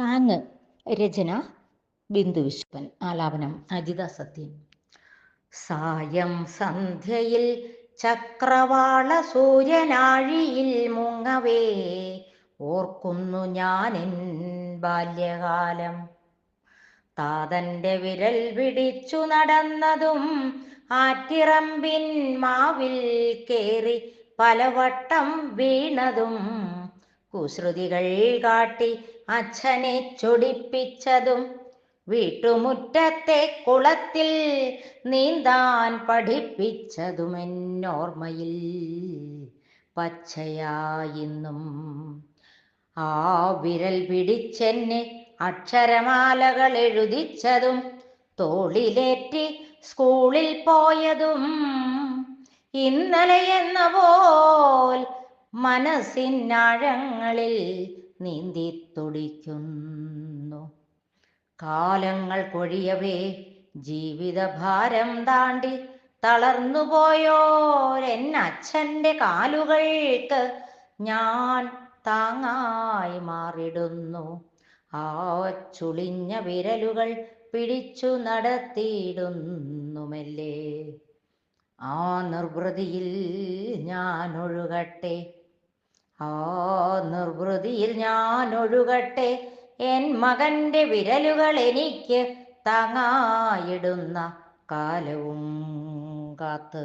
താങ് രചന ബിന്ദു വിശ്വൻ ആലാപനം അജിത സത്യൻ. സായം സന്ധ്യയിൽ ചക്രവാള സൂര്യനാഴിയിൽ മുങ്ങവേ ഓർക്കുന്നു ഞാൻ ബാല്യകാലം. താതന്റെ വിരൽ പിടിച്ചു നടന്നതും ആറ്റിറമ്പിൻ മാവിൽ കേറി പലവട്ടം വീണതും കുസൃതികൾ കാട്ടി അച്ഛനെ ചൊടിപ്പിച്ചതും വീട്ടുമുറ്റത്തെ കുളത്തിൽ നീന്താൻ പഠിപ്പിച്ചതും എന്നോർമ്മയിൽ പച്ചയായിന്നും ആ വിരൽ പിടിച്ചെന്നെ അക്ഷരമാലകൾ എഴുതിച്ചതും തോളിലേറ്റി സ്കൂളിൽ പോയതും ഇന്നലെ എന്ന പോൽ മനസ്സിനാഴങ്ങളിൽ നീന്തി തുടിക്കുന്നു കാലങ്ങൾ കൊഴിയവേ ജീവിതഭാരം താണ്ടി തളർന്നുപോയോരെന്നച്ഛന്റെ കാലുകൾക്ക് ഞാൻ താങ്ങായി മാറിടുന്നു ആ ചുളിഞ്ഞ വിരലുകൾ പിടിച്ചു നടത്തിയിടുന്നുമല്ലേ. ആ നിർവൃതിയിൽ ഞാൻ ഒഴുകട്ടെ. ആ നിർവൃതിയിൽ ഞാൻ ഒഴുകട്ടെ എൻ മകന്റെ വിരലുകൾ എനിക്ക് താങ്ങായിടുന്ന കാലവും കാത്ത്.